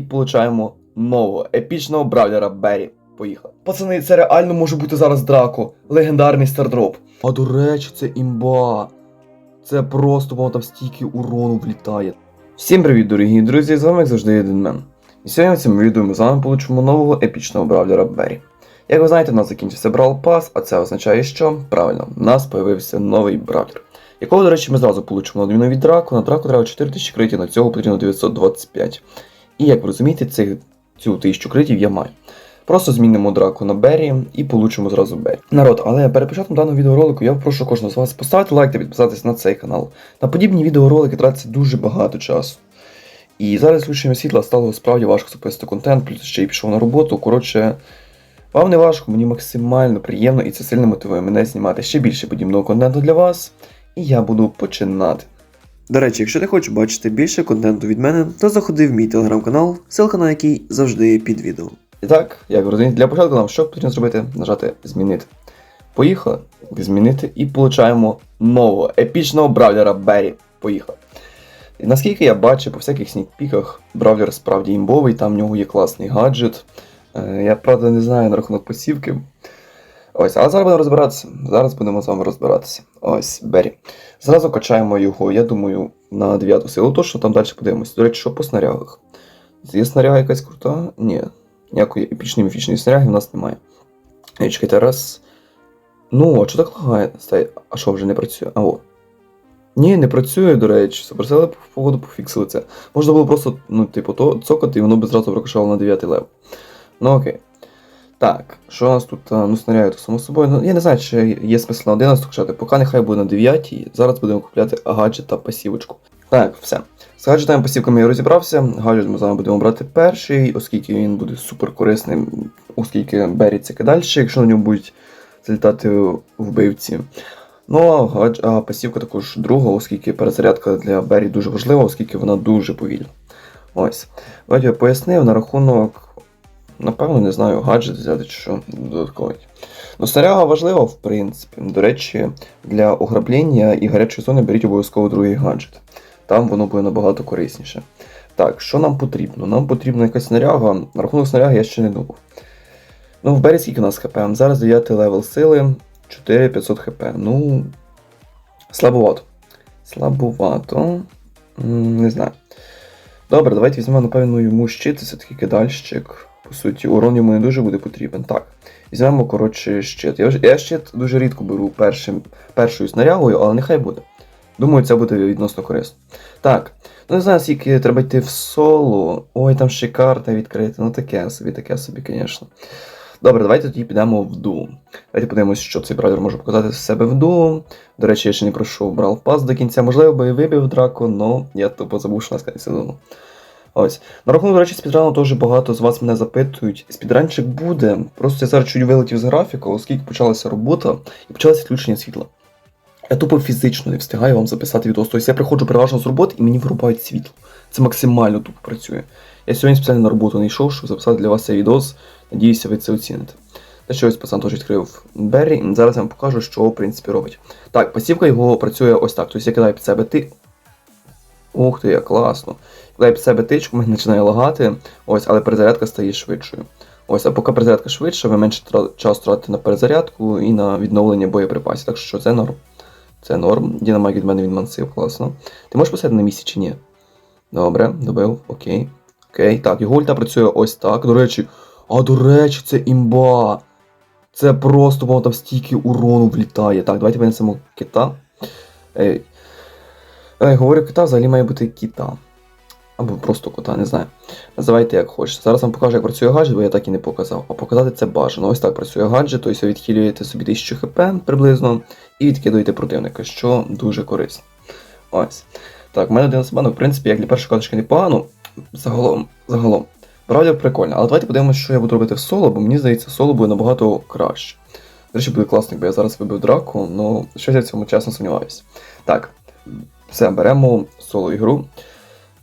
І получаємо нового епічного бравлера Беррі. Поїхали. Пацани, це реально може бути зараз Драко. Легендарний стардроп. А до речі, це імба. Це просто воно там стільки урону влітає. Всім привіт, дорогі друзі! З вами як завжди Єдин Мен. І сьогодні в цьому відео ми з вами получимо нового епічного бравлера Беррі. Як ви знаєте, в нас закінчився Брал Пас, а це означає, що правильно, в нас появився новий бравлер. Якого, до речі, ми зразу получимо на відміну від Драку. На Драку треба 4000 критів, на цього потрібно 925. І як ви розумієте, цих, цю 1000 критів я маю. Просто змінимо драку на Беррі і получимо зразу Беррі. Народ, але перед початком даного відеоролику я прошу кожного з вас поставити лайк та підписатися на цей канал. На подібні відеоролики тратиться дуже багато часу. І зараз включення світла стало справді важко записати контент, плюс ще й пішов на роботу. Коротше, вам не важко, мені максимально приємно і це сильно мотивує мене знімати ще більше подібного контенту для вас. І я буду починати. До речі, якщо ти хочеш бачити більше контенту від мене, то заходи в мій телеграм-канал, ссылка на який завжди під відео. І так, як розумієте, для початку нам що потрібно зробити? Нажати змінити. Поїхали, змінити і получаємо нового епічного бравлера Беррі. Поїхали. Наскільки я бачу, по всяких снікпіках бравлер справді імбовий, там в нього є класний гаджет. Е, Я правда не знаю на рахунок посівки. Ось, але зараз будемо розбиратися. Зараз будемо з вами розбиратися. Ось, Беррі. Зразу качаємо його, я думаю, на 9 силу, то там далі подивимося. До речі, що по снарягах? Є снаряга якась крута? Ні. Ніякої епічної міфічної снаряги в нас немає. Е, Чекайте, раз. Ну, а що так лагає? Стай, а що вже не працює? А о. Ні, не працює, до речі. Суперсели походу пофіксили це. Можна було просто, ну, типу, то цокати, і воно б зразу прокачало на 9 лев. Ну окей. Так, що у нас тут? А, Ну, снаряги, то само собою. Ну, я не знаю, чи є смисл на 11 качати, поки нехай буде на 9, зараз будемо купляти гаджет та пасівочку. Так, все. З гаджетами пасівками я розібрався. Гаджет ми з вами будемо брати перший, оскільки він буде супер корисним, оскільки це далі, якщо на ньому будуть залітати вбивці. Ну, а, а пасівка також друга, оскільки перезарядка для Беррі дуже важлива, оскільки вона дуже повільна. Ось. Давайте я пояснив на рахунок. Напевно, не знаю, гаджет взяти чи що додатковий. Ну, снаряга важлива, в принципі. До речі, для ограблення і гарячої зони беріть обов'язково другий гаджет. Там воно буде набагато корисніше. Так, що нам потрібно? Нам потрібна якась снаряга. На рахунок снаряги я ще не думав. Ну, в Бері скільки у нас хп? Зараз 9 левел сили, 4500 хп. Ну. Слабовато. Слабовато. Не знаю. Добре, давайте візьмемо, напевно, йому щит, це все-таки кидальщик. По суті, урон йому не дуже буде потрібен. Так. Візьмемо, коротше, щит. Я, я щит дуже рідко беру першим, першою снарягою, але нехай буде. Думаю, це буде відносно корисно. Так. Ну не знаю, скільки треба йти в соло. Ой, там ще карта відкрита. Ну таке собі, таке собі, звісно. Добре, давайте тоді підемо в Doom. Давайте подивимось, що цей бравлер може показати з себе в Doom. До речі, я ще не пройшов брав пас до кінця. Можливо, би і вибив драку, але я тупо забув, що нас кінець сезону. Ось. На рахунок, до речі, спідрану теж багато з вас мене запитують. Спідранчик буде. Просто я зараз чуть вилетів з графіку, оскільки почалася робота і почалося відключення світла. Я тупо фізично не встигаю вам записати відео. Тобто я приходжу переважно з роботи і мені вирубають світло. Це максимально тупо працює. Я сьогодні спеціально на роботу не йшов, щоб записати для вас цей відос. Надіюся, ви це оціните. Та що ось пацан теж відкрив Беррі, зараз я вам покажу, що в принципі робить. Так, пасівка його працює ось так. Тобто я кидаю під себе ти. Ух ти, як класно. Кидаю під себе тичку, мене починає лагати. Ось, але перезарядка стає швидшою. Ось, а поки перезарядка швидша, ви менше часу тратите на перезарядку і на відновлення боєприпасів. Так що це норм. Це норм. Дінамайк від мене відмансив, класно. Ти можеш посидіти на місці чи ні? Добре, добив, окей. Окей. Так, його ульта працює ось так. До речі, а до речі, це імба. Це просто воно там стільки урону влітає. Так, давайте винесемо кита. Ей. Ей, говорю кита, взагалі має бути кіта. Або просто кота, не знаю. Називайте як хочете. Зараз вам покажу, як працює гаджет, бо я так і не показав. А показати це бажано. Ось так працює гаджет, тобто відхилюєте собі 1000 хп приблизно і відкидуєте противника, що дуже корисно. Ось. Так, в мене 11 банок, в принципі, як для першої каточки непогано. Загалом, загалом. Правда, прикольно. Але давайте подивимося, що я буду робити в соло, бо мені здається, соло буде набагато краще. До речі, буде класно, якби я зараз вибив драку, але щось я в цьому чесно сумніваюся. Так, все, беремо соло ігру.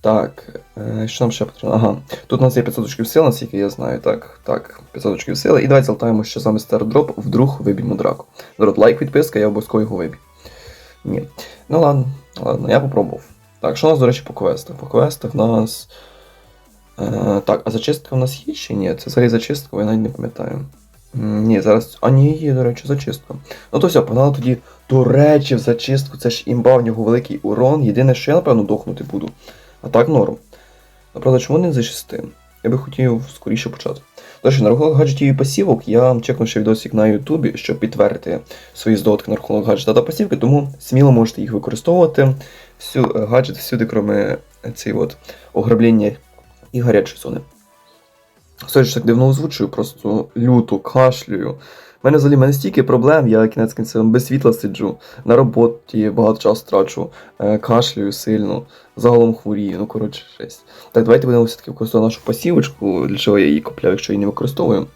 Так, е, що нам ще потрібно? Ага, тут у нас є 500 очків сили, наскільки я знаю. Так, так, 500 очків сили. І давайте залутаємо ще саме стардроп, вдруг виб'ємо драку. Народ, лайк, підписка, я обов'язково його виб'ю. Ні. Ну ладно, ладно, я попробував. Так, що у нас, до речі, по квестах? По квестах у нас. Е, так, а зачистка у нас є чи ні? Це взагалі зачистка, я навіть не пам'ятаю. Ні, зараз. А ні, є, до речі, зачистка. Ну то все, погнали тоді до речі в зачистку. Це ж імба, в нього великий урон. Єдине, що я, напевно, дохнути буду. А так норм. Направда, чому не за 6? Я би хотів скоріше почати. Тож, на рахунок гаджетів і пасівок, я чекнув ще відосик на Ютубі, щоб підтвердити свої здогадки на рахунок гаджета та пасівки, тому сміло можете їх використовувати. Всю, е, гаджет всюди, крім цієї от ограблення і гарячої зони. Все ж так дивно озвучую, просто люто кашлюю. У мене взагалі в мене стільки проблем, я кінець кінцем без світла сиджу, на роботі багато часу трачу, е, кашлюю сильно, загалом хворію, ну коротше жесть. Так, давайте будемо все-таки використовувати нашу пасівочку, для чого я її купляю, якщо її не використовую.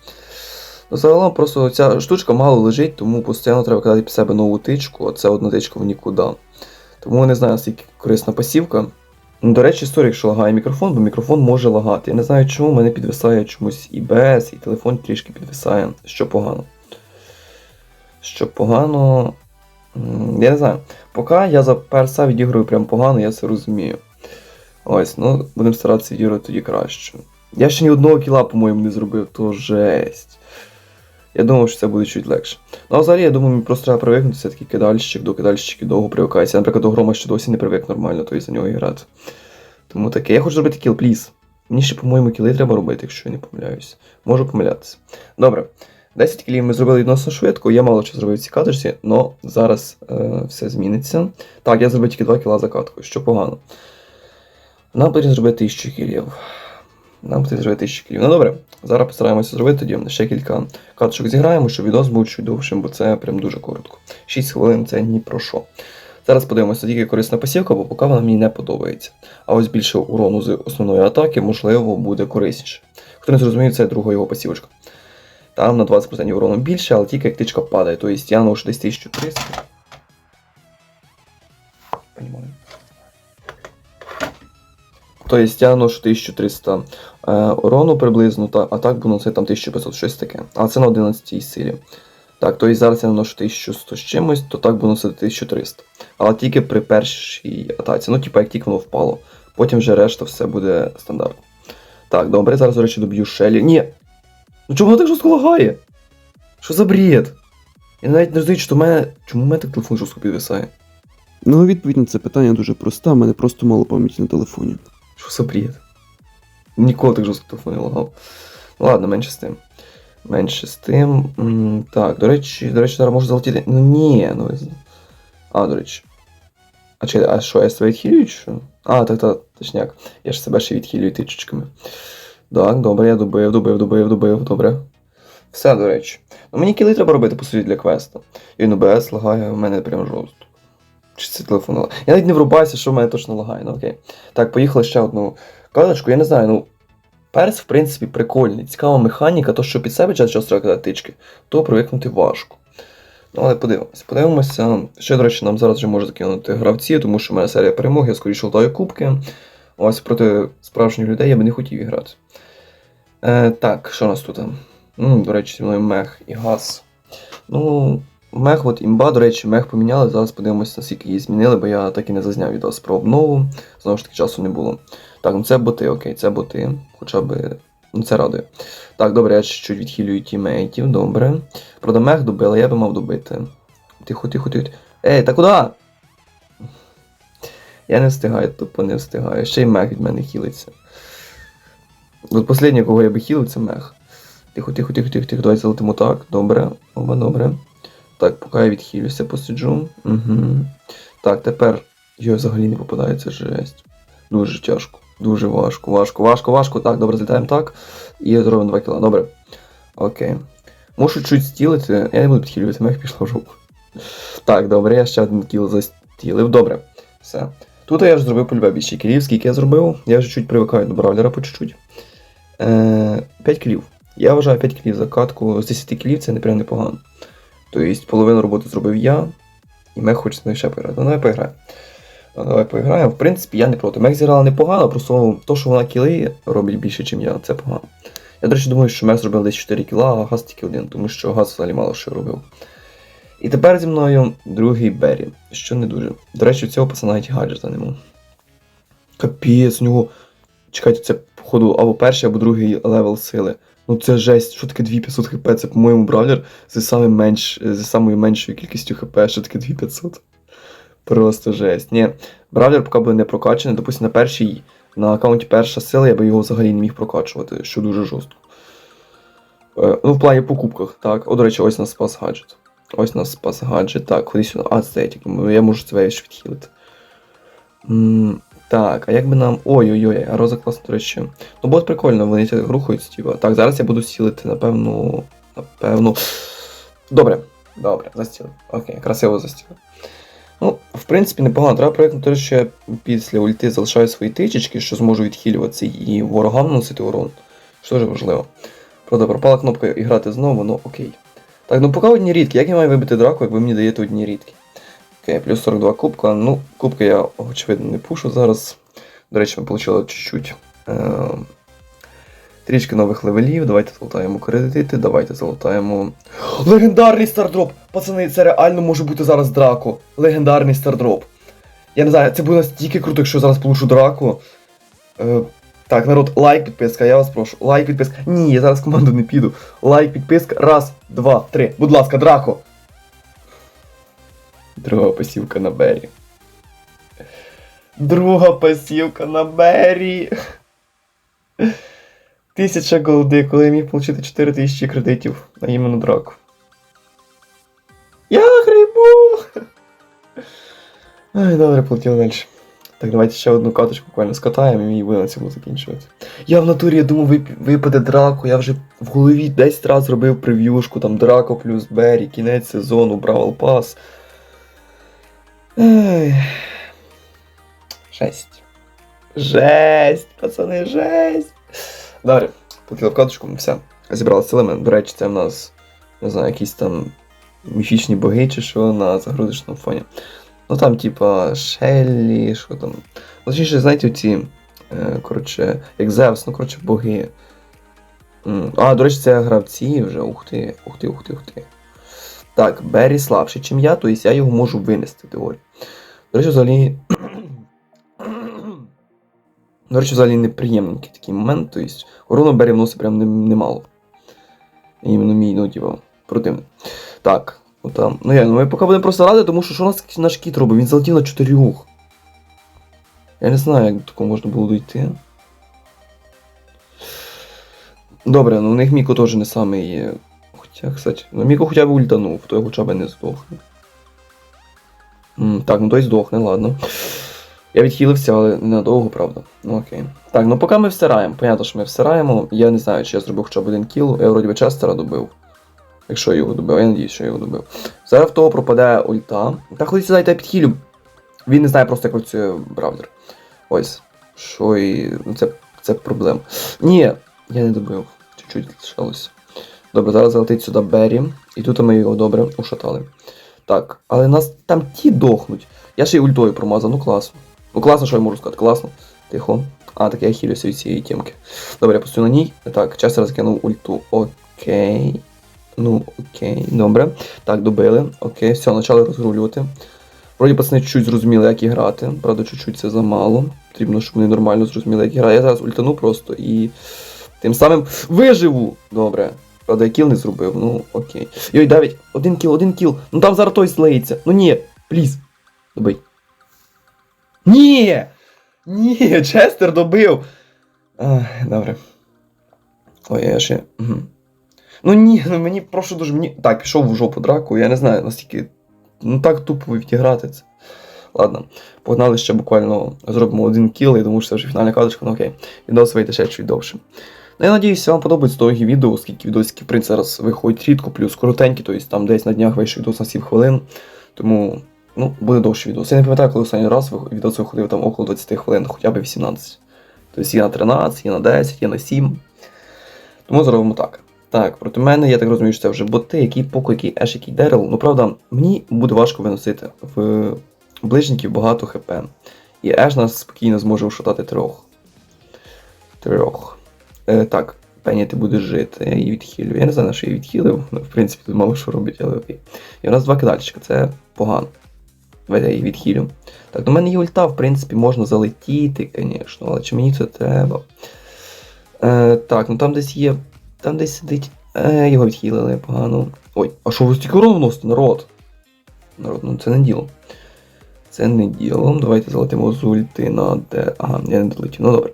Ну, загалом просто ця штучка мало лежить, тому постійно треба казати під себе нову тичку, а це одна тичка в нікуди. Тому не знаю, наскільки корисна пасівка. Ну, До речі, сорі, якщо лагає мікрофон, бо мікрофон може лагати. Я не знаю, чому в мене підвисає чомусь і без, і телефон трішки підвисає, що погано. Що погано. Я не знаю. Поки я за перса відіграю прям погано, я це розумію. Ось, ну, будемо старатися відіграти тоді краще. Я ще ні одного кіла, по-моєму, не зробив, то жесть. Я думав, що це буде чуть легше. Ну, а взагалі, я думаю, мені просто треба привикнути все-таки кидальщик, до кидальщиків довго привикається. Наприклад, до грома ще досі не привик нормально, то і за нього грати. Тому таке. Я хочу зробити кіл, пліз. Мені ще, по-моєму, кіли треба робити, якщо я не помиляюсь. Можу помилятися. Добре. 10 кілів ми зробили відносно швидко, я мало що зробив в цій каточці, але зараз е, все зміниться. Так, я зробив тільки 2 кіла за каткою, що погано. Нам потрібно зробити 1000 кілів. Нам потрібно зробити 1000 кілів. Ну добре, зараз постараємося зробити тоді. Ще кілька каточок зіграємо, щоб відос був чуть довшим, бо це прям дуже коротко. 6 хвилин це ні про що. Зараз подивимося, тільки корисна пасівка, бо поки вона мені не подобається. А ось більше урону з основної атаки, можливо, буде корисніше. Хто не зрозумів, це друга його пасівочка. Там на 20% урону більше, але тільки як тичка падає. Тобто я наношу десь 1300. Понимаю. Тобто я наношу 1300 е, урону приблизно, та, а так буду це там 1500 щось таке. Але це на 11 силі. Так, тобто зараз я наношу 1100 з чимось, то так буду носити 1300. Але тільки при першій атаці. Ну, типа, як тільки воно впало. Потім вже решта все буде стандартно. Так, добре, зараз, до речі, доб'ю Шелі. Ні! Ну чому воно так жорстко лагає? Що за бред? Я навіть не розумію, що в мене. Чому в мене так телефон жорстко підвисає? Ну, відповідь на це питання дуже проста, в мене просто мало пам'яті на телефоні. Що за бред? Ніколи так жорстко телефон не лагав. Ладно, менше з тим. Менше з тим. М, Так, до речі, до речі, зараз можу залетіти. Ну ні, ну. А, до речі. А чи, а що, я себе відхилюю, чи що? А, так, так, точняк. Я ж себе ще відхилюю тичечками. Так, добре, я добив, добив, добив, добив, добре. Все, до речі. Ну мені кіли треба робити, по суті, для квеста. І він ОБС лагає, у мене прям жорстко. Чи це телефон лагає? Я навіть не врубаюся, що в мене точно лагає, ну окей. Так, поїхали ще одну карточку, я не знаю, ну. Перс, в принципі, прикольний. Цікава механіка, то що під себе час час треба кидати тички, то привикнути важко. Ну, але подивимося. Подивимося. Ще, до речі, нам зараз вже може закинути гравці, тому що в мене серія перемог, я скоріше лутаю кубки. Ось проти справжніх людей я би не хотів іграти. Е, так, що у нас тут? М, до речі, зі мною мех і газ. Ну, мех, от імба, до речі, мех поміняли. Зараз подивимося, наскільки її змінили, бо я так і не зазняв відос про обнову. Знову ж таки, часу не було. Так, ну це боти, окей, це боти. Хоча б. Ну, це радує. Так, добре, я чуть відхилюю тімейтів, добре. Правда, мех добили, я би мав добити. Тихо, тихо, тихо. Ей, та куди? Я не встигаю, тупо не встигаю. Ще й мех від мене хілиться. От останнє, кого я би хілив, це мех. Тихо, тихо, тихо, тихо, тихо. Давай залетимо так. Добре. Оба, добре. Так, поки я відхилюся, посиджу. Угу. Так, тепер. Йой, взагалі не попадається жесть. Дуже тяжко. Дуже важко, важко, важко, важко. Так, добре, злітаємо так. І зробимо 2 кіла. Добре. Окей. Мушу чуть стілити. Я не буду підхилювати, мех пішла в жопу. Так, добре, я ще один кіл застілив. Добре. Все. Тут я вже зробив по любе більше кілів. Скільки я зробив? Я вже чуть привикаю до бравлера по чуть-чуть. Е, 5 кілів. Я вважаю 5 кілів за катку. З 10 кілів це не прям непогано. Тобто половину роботи зробив я, і мех хоче з ще пограти. Ну, давай пограємо. Ну, давай пограємо. В принципі, я не проти. Мех зіграла непогано, просто то, що вона кіли робить більше, ніж я, це погано. Я, до речі, думаю, що мех зробив десь 4 кіла, а газ тільки один, тому що газ взагалі мало що робив. І тепер зі мною другий Беррі, що не дуже. До речі, у цього пацана навіть гаджета нема. Капець, у нього Чекайте, це, походу, або перший, або другий левел сили. Ну це жесть, що таке 2500 хп? Це, по-моєму, бравлер з самим менш, самою меншою кількістю хп, що таке 2500. Просто жесть. Ні, бравлер поки буде не прокачаний, допустим, на першій, на аккаунті перша сила, я би його взагалі не міг прокачувати, що дуже жорстко. Е, ну, в плані покупках, так. О, до речі, ось у нас спас гаджет. Ось у нас спас гаджет. Так, ходи сюди. А, це я тільки. Я можу це весь відхилити. Так, а як би нам. Ой-ой-ой, а роза класно, до речі. Ну, бот прикольно, вони так рухаються, типа. Так, зараз я буду сілити, напевно. Напевно. Добре, добре, застілив. Окей, красиво застілив. Ну, в принципі, непогано. Треба проєктнути, що я після ульти залишаю свої тичечки, що зможу відхилюватися і ворогам наносити урон. Що дуже важливо. Правда, пропала кнопка і грати знову, ну окей. Так, ну поки одні рідкі. Як я маю вибити драку, як ви мені даєте одні рідкі? Окей, плюс 42 кубка. Ну, кубки я, очевидно, не пушу зараз. До речі, ми отримали чуть-чуть. Е- Трішки нових левелів. Давайте залутаємо кредити, давайте залутаємо. Легендарний стардроп! Пацани, це реально може бути зараз драко. Легендарний стардроп. Я не знаю, це буде настільки круто, якщо зараз получу драку. Е, так, народ, лайк, підписка, я вас прошу. Лайк, підписка. Ні, я зараз команду не піду. Лайк, підписка. Раз, два, три. Будь ласка, драко. Друга посівка на Бері. Друга посівка на Бері. Тисяча голди, коли я міг отримати 4 тисячі кредитів на іменно драку. Я грибу! Ай, добре, полетіли далі. Так, давайте ще одну каточку буквально скатаємо і будемо на цьому закінчувати. Я в натурі я думав, вип- випаде драко, я вже в голові 10 разів зробив прев'юшку, там драко плюс Беррі, кінець сезону, Бравл Пас. Жесть. Жесть, пацани, жесть. Добре, полетіли в каточку, все. Зібрали силами. До речі, це в нас, не знаю, якісь там міфічні боги чи що на загрузочному фоні. Ну там, типа, Шеллі, що там. Точніше, знаєте, оці, е, коротше, як Зевс, ну коротше, боги. А, до речі, це гравці вже. Ух ти, ух ти, ух ти, ух ти. Так, Беррі слабший, чим я, тобто я його можу винести в. До речі, взагалі. До речі, взагалі неприємненький такий момент, тобто урона Беррі вносить прям немало. Іменно мій, ну, типа, противник. Так, ну. Ну я, ну ми поки будемо просто ради, тому що що у нас наш кіт робить? Він залетів на чотирьох. Я не знаю, як до такого можна було дійти. Добре, ну у них Міко теж не самий. Хоча, кстати, ну Міко хоча б ультанув, то хоча б не здохне. Так, ну той здохне, ладно. Я відхилився, але ненадовго, правда. Ну окей. Так, ну поки ми всираємо. Понятно, що ми всираємо. Я не знаю, чи я зробив хоча б один кіл. Я вроді би Честера добив. Якщо я його добив, я надіюсь, що я його добив. Зараз в того пропаде ульта. Та ходіть сюди, я підхилю. Він не знає просто, як працює браузер. Ось. Що і. Ну це, це проблема. Ні, я не добив. Чуть-чуть лишалося. Добре, зараз залетить сюди Беррі. І тут ми його добре ушатали. Так, але нас там ті дохнуть. Я ще й ультою промазав, ну класно. Ну класно, що я можу сказати, класно. Тихо. А, так я хилюся від цієї тємки. Добре, я постою на ній. Так, час раз кинув ульту. Окей. Ну, окей, добре. Так, добили. Окей, все, почали розрулювати. Вроді пацани чуть зрозуміли, як і грати. Правда, чуть-чуть це замало. Потрібно, щоб вони нормально зрозуміли, як і грати. Я зараз ультану просто і тим самим виживу. Добре. Правда, я кіл не зробив, ну окей. Йой, Давід, один кіл, один кіл. Ну там зараз той слеється. Ну ні, пліз. Добий. Ні! Ні, Честер добив. Ах, добре. Ой, я ще. Угу. Ну ні, ну мені прошу дуже мені. Так, пішов в жопу драку, я не знаю, наскільки. Ну так тупо відіграти це. Ладно, погнали ще буквально зробимо один кіл, я думаю, що це вже фінальна карточка, ну окей. Відос вийде ще чуть довше. Ну, я надіюся, вам подобається довгі відео, оскільки відосики, в принципі, зараз виходять рідко, плюс коротенькі, тобто там десь на днях вийшов відос на 7 хвилин. Тому, ну, буде довше відос. Я не пам'ятаю, коли останній раз відос виходив там около 20 хвилин, хоча б 18. Тобто є на 13, є на 10, є на 7. Тому зробимо так. Так, проти мене, я так розумію, що це вже боти, який Поко, який Еш, який Дерел. Ну, правда, мені буде важко виносити. В ближників багато хп. І Еш нас спокійно зможе ушатати трьох. Трьох. Е, так, Пені, ти будеш жити, я її відхилю. Я не знаю, на що я відхилив. Ну, в принципі, тут мало що робить, але окей. І у нас два кидальчика, це погано. Давайте я її відхилю. Так, в мене є ульта, в принципі, можна залетіти, звісно, але чи мені це треба? Е, так, ну там десь є. Там десь сидить. Е, його відхилили погано. Ой, а що ви стільки урону вносите, народ? Народ, ну це не діло. Це не діло. Давайте залетимо з ульти на де. Ага, я не долетів. Ну добре.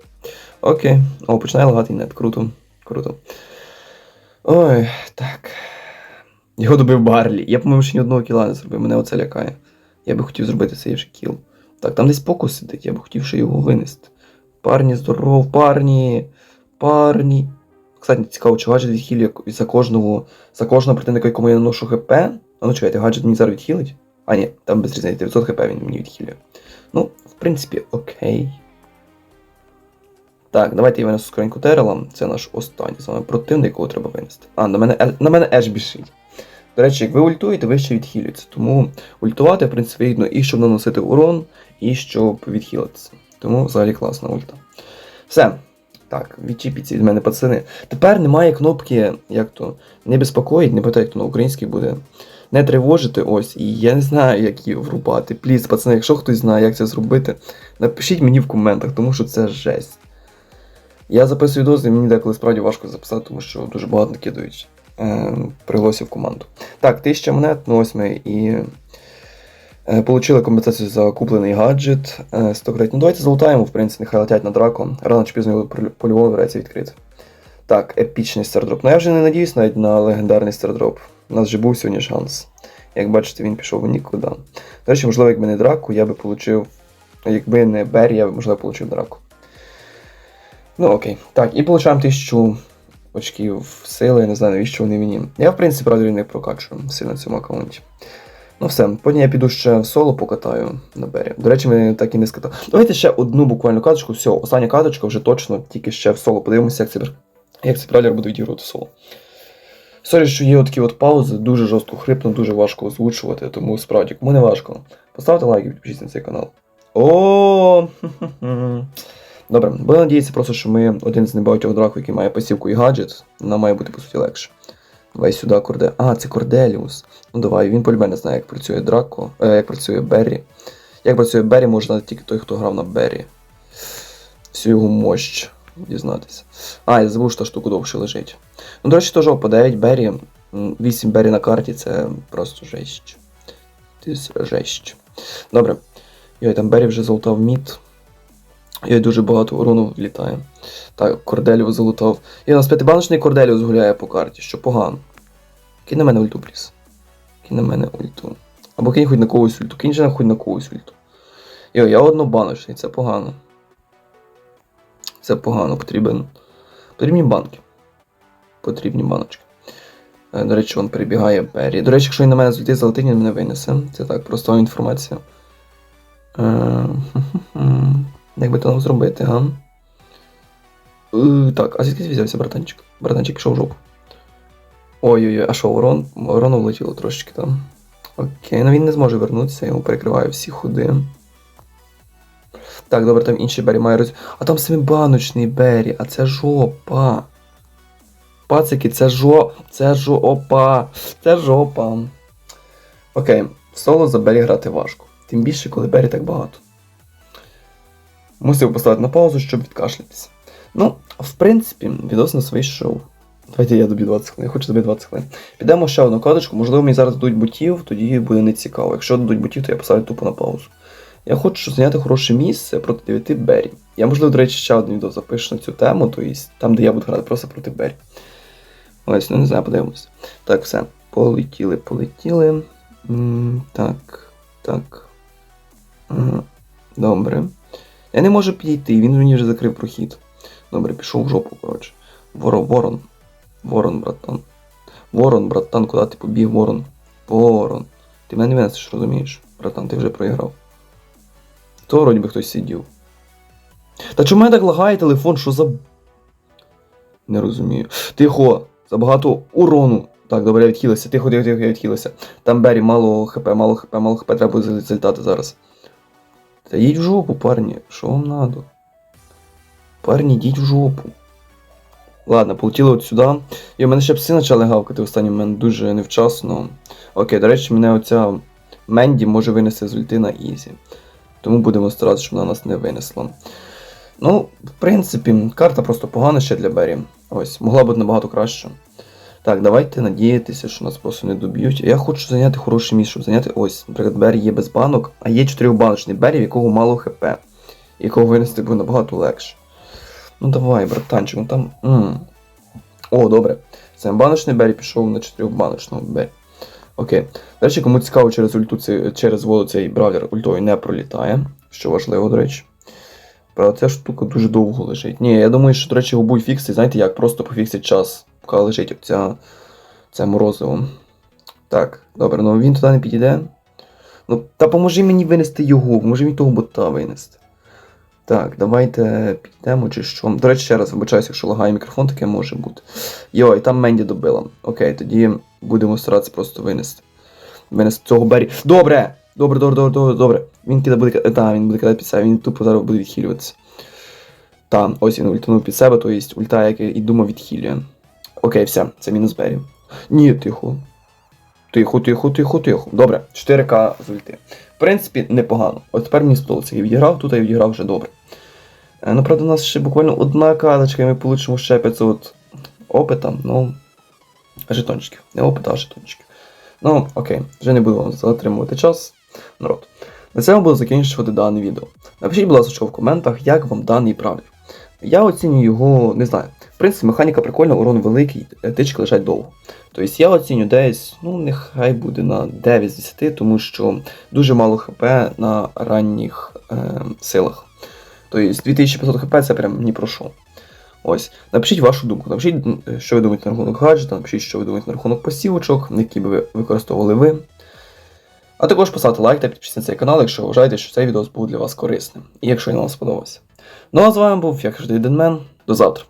Окей. О, починає лагати нет. Круто. Круто. Ой, так. Його добив Барлі. Я, по-моєму, ще ні одного кіла не зробив, мене оце лякає. Я би хотів зробити цей же кіл. Так, там десь покус сидить, я би хотів ще його винести. Парні, здоров, парні. Парні. Кстати, цікаво, чи гаджет відхилює за кожного. За кожного противника, якому я наношу ХП. А ну чекайте, гаджет мені зараз відхилить? А ні, там без різниці 900 хп він мені відхилює. Ну, в принципі, окей. Так, давайте я винесу скриньку Терела. Це наш останній з вами противник, якого треба винести. А, на мене, Е- на мене Еш біжить. До речі, як ви ультуєте, ви ще відхилюєтеся. Тому ультувати, в принципі, вигідно і щоб наносити урон, і щоб відхилитися. Тому взагалі класна ульта. Все. Так, відчіпіться від мене, пацани. Тепер немає кнопки, як то, не безпокоїть, не питаю, як на українській буде. Не тривожити ось, і я не знаю, як її врубати. Пліз, пацани, якщо хтось знає, як це зробити, напишіть мені в коментах, тому що це жесть. Я записую дози, мені деколи справді важко записати, тому що дуже багато накидають е, пригласів в команду. Так, 1000 монет, ну ось ми і получили компенсацію за куплений гаджет е, 100 кредит. Ну давайте залутаємо, в принципі, нехай летять на драко. Рано чи пізно по-любому вирається відкрити. Так, епічний стардроп. Ну я вже не надіюсь навіть на легендарний стардроп. У нас вже був сьогодні шанс. Як бачите, він пішов нікуди. До речі, можливо, якби не драку, я би получив. Якби не Беррі, я б, можливо, получив драку. Ну окей. Так, і получаємо 1000 очків сили, я не знаю, навіщо вони мені. Я, в принципі, правда, не прокачую сильно на цьому аккаунті. Ну все, потім я піду ще в соло покатаю на Бері. До речі, ми так і не скатали. Давайте ще одну буквально каточку. Все, остання каточка вже точно, тільки ще в соло. Подивимося, як це, як цей бравлер буде відігрувати соло. Сорі, що є такі от паузи, дуже жорстко хрипно, дуже важко озвучувати, тому справді, кому не важко. Поставте лайк і підпишіться на цей канал. О, Добре, будемо надіятися просто, що ми один з небагатьох драків, який має пасівку і гаджет, нам має бути по суті легше. Давай сюди корде. А, це Корделіус. Ну давай, він по не знає, як працює Драко, е, як працює Беррі. Як працює Беррі, може знати тільки той, хто грав на Беррі. Всю його мощь дізнатися. А, я забув, що та штука довше лежить. Ну, до речі, теж по 9 Беррі, 8 Беррі на карті це просто жесть. Жесть. Добре. Йой, там Беррі вже залутав мід. Йой, дуже багато урону влітає. Так, Корделіус залутав. І у нас п'ятибаночний Корделіус гуляє по карті, що погано. Кинь на мене ульту, пліс. Кинь на мене ульту. Або кинь хоч на когось ульту. Кинь же на хоч на когось ульту. Йо, я однобаночний, це погано. Це погано, потрібен. Потрібні банки. Потрібні баночки. Е, До речі, він перебігає Беррі. До речі, якщо він на мене злетить, залетить, він мене винесе. Це так, просто інформація. Е. Як би то нам зробити, га? Е, Так, а звідки взявся, братанчик? Братанчик пішов в жопу. Ой-ой-ой, а що, урон? Урону влетіло трошечки там. Окей, ну він не зможе вернутися, я йому перекриваю всі ходи. Так, добре, там інший Беррі має роз... А там семибаночний Беррі, а це жопа. Пацики, це жо. Це жопа. Це жопа. Окей, соло за Беррі грати важко. Тим більше, коли Беррі так багато. Мусив поставити на паузу, щоб відкашлятися. Ну, в принципі, відос на свій шоу. Давайте я доб'ю 20 хвилин, я хочу добити 20 хвилин. Підемо ще одну кадочку, можливо, мені зараз дадуть ботів, тоді буде нецікаво. Якщо дадуть ботів, то я поставлю тупо на паузу. Я хочу зайняти хороше місце проти 9 Беррі. Я, можливо, до речі, ще один відео запишу на цю тему, то есть, там, де я буду грати просто проти Беррі. Ось, ну не знаю, подивимось. Так, все. Полетіли, полетіли. М, так, так. Ага. Добре. Я не можу підійти, він мені вже закрив прохід. Добре, пішов в жопу, коротше. Ворон, ворон. Ворон, братан. Ворон, братан, куди ти побіг, ворон? Ворон. Ти мене не винесеш, розумієш? Братан, ти вже проіграв. То вроді би хтось сидів. Та чому мене так лагає телефон, що за. Не розумію. Тихо, забагато урону. Так, добре, я відхилився. Тихо, тихо, тихо, я відхилився. Там Беррі, мало хп, мало хп, мало хп, треба залітати зараз. Та їдь в жопу, парні, що вам надо? Парні, йдіть в жопу. Ладно, полетіли от сюди. І у мене ще пси почали гавкати в останній момент дуже невчасно. Окей, до речі, мене оця Менді може винести з ульти на Ізі. Тому будемо старатися, щоб вона нас не винесла. Ну, в принципі, карта просто погана ще для Бері. Ось, могла бути набагато краще. Так, давайте надіятися, що нас просто не доб'ють. Я хочу зайняти хороше місце, щоб зайняти. Ось, наприклад, Бері є без банок, а є чотирьохбаночний Бері, в якого мало ХП. Якого винести буде набагато легше. Ну давай, братанчик, ну там. м О, добре. Семибаночний Бері пішов на чотирьохбаночного Бері. Окей. До речі, кому цікаво, через ульту через воду цей бравлер ультою не пролітає, що важливо, до речі. Правда, ця штука дуже довго лежить. Ні, я думаю, що, до речі, його будуть фіксити, знаєте як, просто пофіксить час, поки лежить ця, це морозиво. Так, добре, ну він туди не підійде. Ну, та поможи мені винести його, поможи мені того бота винести. Так, давайте підемо чи що. До речі, ще раз вибачаюся, якщо лагає мікрофон, таке може бути. Йой, там Менді добила. Окей, тоді будемо старатися просто винести. Винести цього Бері. Добре! Добре, добре, добре, добре, добре. Він кида буде. Та, він буде кидати під себе, він тупо зараз буде відхилюватися. Та, ось він ультанув під себе, то є ульта, як і думав, відхилює. Окей, все, це мінус Бері. Ні, тихо. Тихо, тихо, тихо, тихо. Добре, 4К з. В принципі, непогано. От тепер мені сподобалося. Я відіграв тут, я відіграв вже добре. Е, Ну, правда, у нас ще буквально одна карточка, і ми получимо ще 500 опита, ну. Жетончиків. Не опита, а жетончиків. Ну, окей, вже не буду затримувати час. Народ. На цьому буду закінчувати дане відео. Напишіть, будь ласка, в коментах, як вам даний правлер. Я оцінюю його, не знаю. В принципі, механіка прикольна, урон великий, тички лежать довго. Тобто я оціню десь, ну нехай буде на 9 з 10, тому що дуже мало хп на ранніх е, силах. Тобто 2500 хп це прям ні про що. Ось, напишіть вашу думку. Напишіть, що ви думаєте на рахунок гаджета, напишіть, що ви думаєте на рахунок посівочок, які би ви використовували ви. А також поставте лайк та підпишіться на цей канал, якщо вважаєте, що цей відео був для вас корисним. І якщо він вам сподобався. Ну а з вами був, як завжди, Денмен. До завтра.